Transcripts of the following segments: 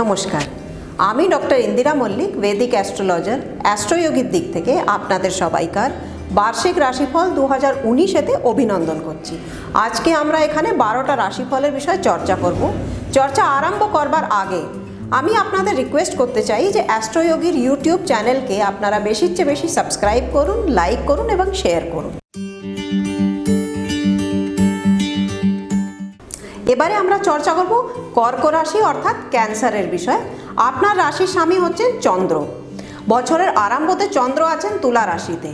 নমস্কার। আমি doctor Indira Mallick Vedic astrologer অ্যাস্ট্রোয়োগীর দিক থেকে আপনাদের সবাইকার বার্ষিক রাশিফল দু হাজার উনিশেতে অভিনন্দন করছি। আজকে আমরা এখানে বারোটা রাশিফলের বিষয়ে চর্চা করব। চর্চা আরম্ভ করবার আগে আমি আপনাদের রিকোয়েস্ট করতে চাই যে অ্যাস্ট্রোয়োগীর ইউটিউব চ্যানেলকে আপনারা বেশির চেয়ে বেশি সাবস্ক্রাইব করুন লাইক করুন এবং শেয়ার করুন। এবারে আমরা চর্চা করব কর্ক রাশি অর্থাৎ ক্যান্সারের বিষয়। আপনার রাশির স্বামী হচ্ছেন চন্দ্র। বছরের আরম্ভতে চন্দ্র আছেন তুলা রাশিতে।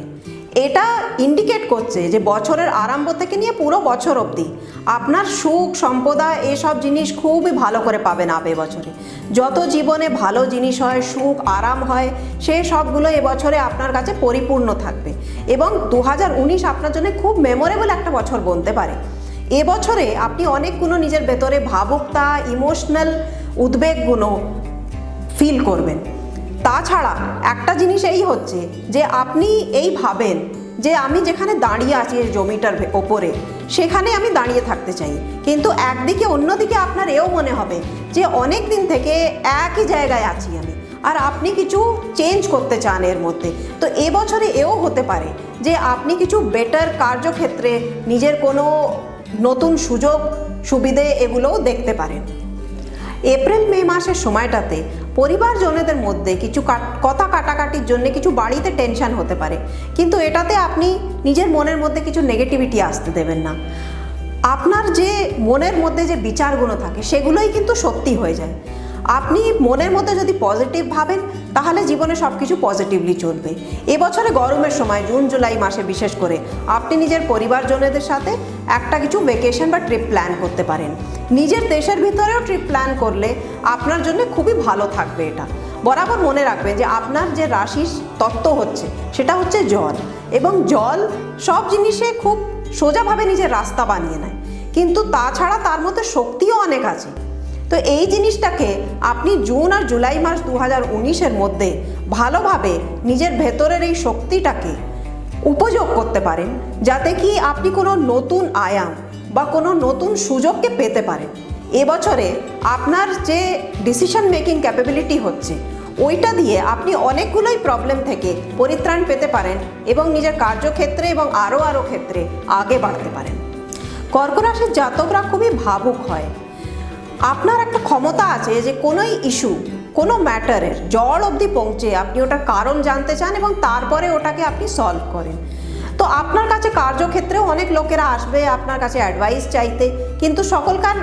এটা ইন্ডিকেট করছে যে বছরের আরম্ভ থেকে নিয়ে পুরো বছর অবধি আপনার সুখ, সম্পদা, এসব জিনিস খুবই ভালো করে পাবেন আপ বছরে যত জীবনে ভালো জিনিস হয়, সুখ, আরাম হয় সেই সবগুলো এবছরে আপনার কাছে পরিপূর্ণ থাকবে। এবং দু হাজার উনিশ আপনার জন্য খুব মেমোরেবল একটা বছর বলতে পারে। এবছরে আপনি অনেকগুলো নিজের ভেতরে ভাবুকতা ইমোশনাল উদ্বেগগুলো ফিল করবেন। তাছাড়া একটা জিনিস এই হচ্ছে যে আপনি এই ভাবেন যে আমি যেখানে দাঁড়িয়ে আছি এই জমিটার ওপরে, সেখানে আমি দাঁড়িয়ে থাকতে চাই। কিন্তু একদিকে অন্যদিকে আপনার এও মনে হবে যে অনেক দিন থেকে একই জায়গায় আছি আমি আর আপনি কিছু চেঞ্জ করতে চান এর মধ্যে। তো এবছরে এও হতে পারে যে আপনি কিছু বেটার কার্যক্ষেত্রে নিজের কোনো নতুন সুযোগ, সুবিধে এগুলোও দেখতে পারেন। এপ্রিল, মে মাসের সময়টাতে পরিবারজনেদের মধ্যে কিছু কথা কাটাকাটির জন্য কিছু বাড়িতে টেনশন হতে পারে। কিন্তু এটাতে আপনি নিজের মনের মধ্যে কিছু নেগেটিভিটি আসতে দেবেন না। আপনার যে মনের মধ্যে যে বিচারগুলো থাকে, সেগুলোই কিন্তু সত্যি হয়ে যায়। আপনি মনের মধ্যে যদি পজিটিভ ভাবেন, তাহলে জীবনে সব কিছু পজিটিভলি চলবে। এবছরে গরমের সময়, জুন, জুলাই মাসে বিশেষ করে, আপনি নিজের পরিবারজনেদের সাথে একটা কিছু ভেকেশন বা ট্রিপ প্ল্যান করতে পারেন। নিজের দেশের ভিতরেও ট্রিপ প্ল্যান করলে আপনার জন্য খুবই ভালো থাকবে এটা। বরাবর মনে রাখবেন যে আপনার যে রাশির তত্ত্ব হচ্ছে, সেটা হচ্ছে জল। এবং জল সব জিনিসে খুব সোজাভাবে নিজের রাস্তা বানিয়ে নেয়। কিন্তু তাছাড়া তার মধ্যে শক্তিও অনেক আছে। তো এই জিনিসটাকে আপনি জুন আর জুলাই মাস দু হাজার উনিশের মধ্যে ভালোভাবে নিজের ভেতরের এই শক্তিটাকে উপযোগ করতে পারেন, যাতে কি আপনি কোনো নতুন আয়াম বা কোনো নতুন সুযোগকে পেতে পারেন। এবছরে আপনার যে ডিসিশন মেকিং ক্যাপাবিলিটি হচ্ছে, ওইটা দিয়ে আপনি অনেকগুলোই প্রবলেম থেকে পরিত্রাণ পেতে পারেন এবং নিজের কার্যক্ষেত্রে এবং আরও আরও ক্ষেত্রে আগে বাড়তে পারেন। কর্ক রাশির জাতকরা খুবই ভাবুক হয়। আপনার একটা ক্ষমতা আছে যে কোনোই ইস্যু, কোনো ম্যাটারের জল অবধি পৌঁছে আপনি ওটার কারণ জানতে চান এবং তারপরে ওটাকে আপনি সলভ করেন। তো আপনার কাছে কার্যক্ষেত্রেও অনেক লোকেরা আসবে আপনার কাছে অ্যাডভাইস চাইতে, কিন্তু সকলকার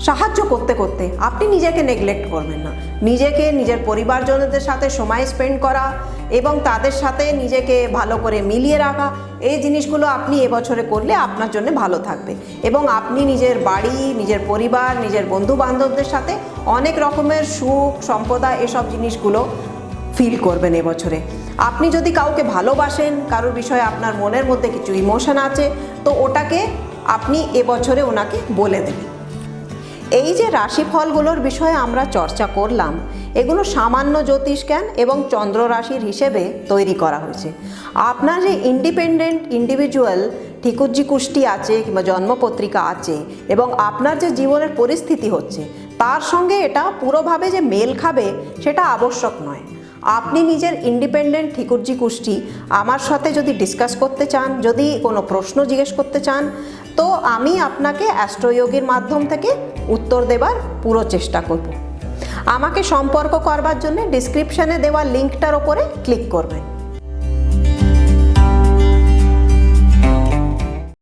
সাহায্য করতে করতে আপনি নিজেকে নেগলেক্ট করবেন না। নিজেকে, নিজের পরিবারজনদের সাথে সময় স্পেন্ড করা এবং তাদের সাথে নিজেকে ভালো করে মিলিয়ে রাখা। এই জিনিসগুলো আপনি এবছরে করলে আপনার জন্য ভালো থাকবে। এবং আপনি নিজের বাড়ি, নিজের পরিবার, নিজের বন্ধু বান্ধবদের সাথে অনেক রকমের সুখ, সম্পদা এসব জিনিসগুলো ফিল করবেন এবছরে। আপনি যদি কাউকে ভালোবাসেন, কারোর বিষয়ে আপনার মনের মধ্যে কিছু ইমোশন আছে, তো ওটাকে আপনি এবছরে ওনাকে বলে দেবেন। এই যে রাশিফলগুলোর বিষয়ে আমরা চর্চা করলাম, এগুলো সামান্য জ্যোতিষ জ্ঞান এবং চন্দ্র রাশির হিসেবে তৈরি করা হয়েছে। আপনার যে ইন্ডিপেন্ডেন্ট ইন্ডিভিজুয়াল ঠিকুজ্জি কুষ্টি আছে কিংবা জন্মপত্রিকা আছে এবং আপনার যে জীবনের পরিস্থিতি হচ্ছে, তার সঙ্গে এটা পুরোভাবে যে মেল খাবে সেটা আবশ্যক নয়। আপনি নিজের ইন্ডিপেন্ডেন্ট ঠিকুরজি কুষ্টি আমার সাথে যদি ডিসকাস করতে চান, যদি কোনো প্রশ্ন জিজ্ঞেস করতে চান, তো আমি আপনাকে অ্যাস্ট্রোয়োগের মাধ্যম থেকে উত্তর দেবার পুরো চেষ্টা করব। আমাকে সম্পর্ক করবার জন্য ডিসক্রিপশানে দেওয়া লিঙ্কটার ওপরে ক্লিক করবেন।